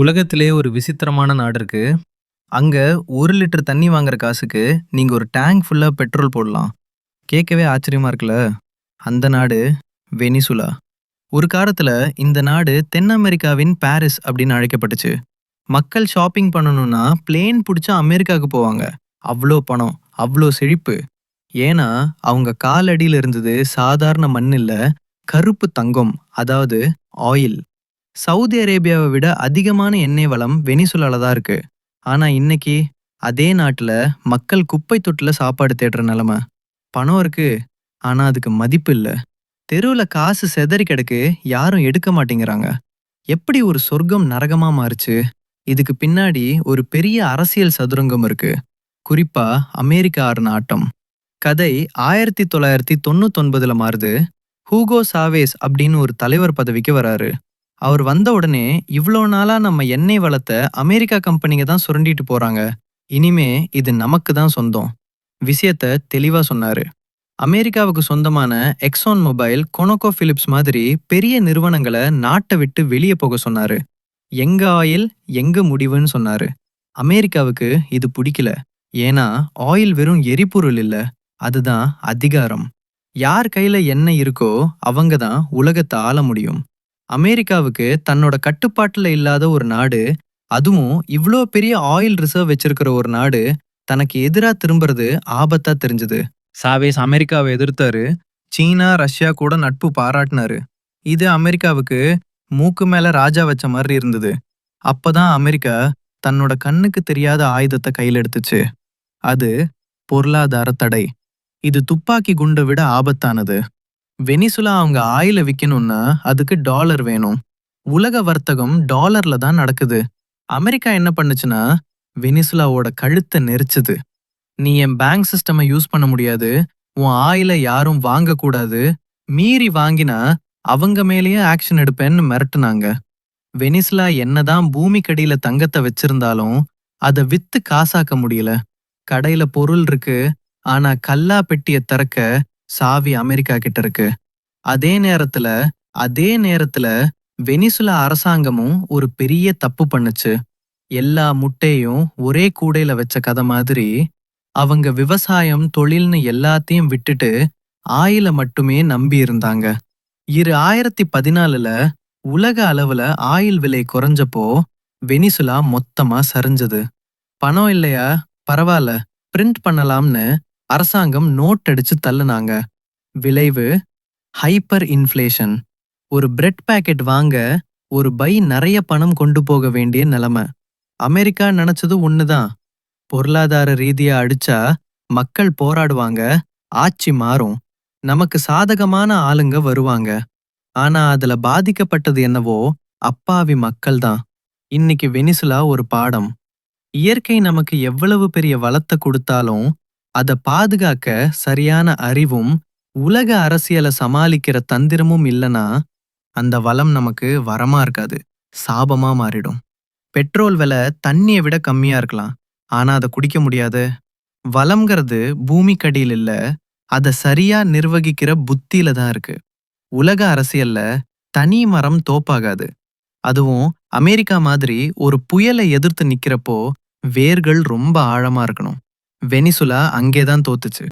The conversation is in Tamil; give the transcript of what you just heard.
உலகத்திலே ஒரு விசித்திரமான நாடு இருக்கு. அங்க ஒரு லிட்டர் தண்ணி வாங்குற காசுக்கு நீங்க ஒரு டேங்க் ஃபுல்லா பெட்ரோல் போடலாம். கேட்கவே ஆச்சரியமா இருக்குல்ல? அந்த நாடு வெனிசுலா. ஒரு காலத்துல இந்த நாடு தென் அமெரிக்காவின் பாரிஸ் அப்படின்னு அழைக்கப்பட்டுச்சு. மக்கள் ஷாப்பிங் பண்ணணும்னா பிளேன் பிடிச்சா அமெரிக்காவுக்கு போவாங்க. அவ்வளோ பணம், அவ்வளோ செழிப்பு. ஏன்னா அவங்க காலடியில் இருந்தது சாதாரண மண் இல்லை கருப்பு தங்கம் அதாவது ஆயில். சவுதி அரேபியாவை விட அதிகமான எண்ணெய் வளம் வெனிசுலால தான் இருக்கு. ஆனா இன்னைக்கு அதே நாட்டுல மக்கள் குப்பை தொட்டில சாப்பாடு தேடுற நிலைமை. பணம் இருக்கு, ஆனா அதுக்கு மதிப்பு இல்லை தெருவுல காசு செதறி கிடக்கு, யாரும் எடுக்க மாட்டேங்கிறாங்க. எப்படி ஒரு சொர்க்கம் நரகமா மாறுச்சு? இதுக்கு பின்னாடி ஒரு பெரிய அரசியல் சதுரங்கம் இருக்கு. குறிப்பா அமெரிக்கா ஆறு ஆட்டம். கதை ஆயிரத்தி தொள்ளாயிரத்தி தொண்ணூத்தொன்பதுல மாறுது. ஹூகோ சாவேஸ் அப்படின்னு ஒரு தலைவர் பதவிக்கு வராரு. அவர் வந்த உடனே இவ்வளோ நாளா நம்ம எண்ணெய் வளத்தை அமெரிக்கா கம்பெனிங்க தான் சுரண்டிட்டு போறாங்க. இனிமே இது நமக்கு தான் சொந்தம். விஷயத்த தெளிவா சொன்னாரு. அமெரிக்காவுக்கு சொந்தமான எக்ஸான் மொபைல், கொனோகோ ஃபிலிப்ஸ் மாதிரி பெரிய நிறுவனங்களை நாட்டை விட்டு வெளியே போக சொன்னாரு. எங்க ஆயில் எங்க முடிவுன்னு சொன்னாரு. அமெரிக்காவுக்கு இது பிடிக்கல. ஏன்னா ஆயில் வெறும் எரிபொருள் இல்ல, அதுதான் அதிகாரம். யார் கையில என்ன இருக்கோ அவங்க தான் உலகத்தை ஆள முடியும். அமெரிக்காவுக்கு தன்னோட கட்டுப்பாட்டில் இல்லாத ஒரு நாடு, அதுவும் இவ்வளோ பெரிய ஆயில் ரிசர்வ் வச்சிருக்கிற ஒரு நாடு தனக்கு எதிரா திரும்புறது ஆபத்தா தெரிஞ்சது. சாவேஸ் அமெரிக்காவை எதிர்த்தாரு. சீனா, ரஷ்யா கூட நட்பு பாராட்டினாரு. இது அமெரிக்காவுக்கு மூக்கு மேல ராஜா வச்ச மாதிரி இருந்தது. அப்பதான் அமெரிக்கா தன்னோட கண்ணுக்கு தெரியாத ஆயுதத்தை கையில் எடுத்துச்சு. அது பொருளாதார தடை. இது துப்பாக்கி குண்டை விட ஆபத்தானது. வெனிசுலா அவங்க ஆயில விக்கணும்னா அதுக்கு டாலர் வேணும். உலக வர்த்தகம் டாலர்ல தான் நடக்குது. அமெரிக்கா என்ன பண்ணுச்சுன்னா வெனிசுலாவோட கழுத்தை நெரிச்சுது. நீ என் பேங்க் சிஸ்டமை யூஸ் பண்ண முடியாது, உன் ஆயில யாரும் வாங்கக்கூடாது மீறி வாங்கினா அவங்க மேலேயே ஆக்ஷன் எடுப்பேன்னு மிரட்டுனாங்க. வெனிசுலா என்னதான் பூமிக்கடியில தங்கத்தை வச்சிருந்தாலும் அதை வித்து காசாக்க முடியல. கடையில பொருள் இருக்கு, ஆனா கல்லா பெட்டிய திறக்க சாவி அமெரிக்கா கிட்ட இருக்கு. அதே நேரத்துல அதே நேரத்துல வெனிசுலா அரசாங்கமும் ஒரு பெரிய தப்பு பண்ணுச்சு. எல்லா முட்டையும் ஒரே கூடையில வச்ச கதை மாதிரி அவங்க விவசாயம் தொழில்னு எல்லாத்தையும் விட்டுட்டு ஆயில மட்டுமே நம்பி இருந்தாங்க. இரு ஆயிரத்தி பதினாலுல உலக அளவுல ஆயில் விலை குறைஞ்சப்போ வெனிசுலா மொத்தமா சரிஞ்சது. பணம் இல்லையா பரவாயில்ல பிரிண்ட் பண்ணலாம்னு அரசாங்கம் நோட் அடிச்சு தள்ளுனாங்க. விளைவு ஹைப்பர் இன்ஃப்ளேஷன். ஒரு பிரெட் பாக்கெட் வாங்க ஒரு பை நிறைய பணம் கொண்டு போக வேண்டிய நிலைமை. அமெரிக்கா நினைச்சது ஒண்ணுதான். பொருளாதார ரீதியா அடிச்சா மக்கள் போராடுவாங்க, ஆட்சி மாறும். நமக்கு சாதகமான ஆளுங்க வருவாங்க. ஆனா அதுல பாதிக்கப்பட்டது என்னவோ அப்பாவி மக்கள் தான். இன்னைக்கு வெனிசுலா ஒரு பாடம். இயற்கை நமக்கு எவ்வளவு பெரிய வளத்தை கொடுத்தாலும் அதை பாதுகாக்க சரியான அறிவும் உலக அரசியலை சமாளிக்கிற தந்திரமும் இல்லனா அந்த வளம் நமக்கு வரமா இருக்காது, சாபமா மாறிடும். பெட்ரோல் விலை தண்ணியை விட கம்மியா இருக்கலாம், ஆனா அதை குடிக்க முடியாது. வளம்ங்கிறது பூமிக்கடியில் இல்ல, அதை சரியா நிர்வகிக்கிற புத்தியில தான் இருக்கு. உலக அரசியல்ல தனி மரம் தோப்பாகாது. அதுவும் அமெரிக்கா மாதிரி ஒரு புயலை எதிர்த்து நிக்கிறப்போ வேர்கள் ரொம்ப ஆழமா இருக்கணும். வெனிசுலா அங்கேதான் தோத்துச்சு.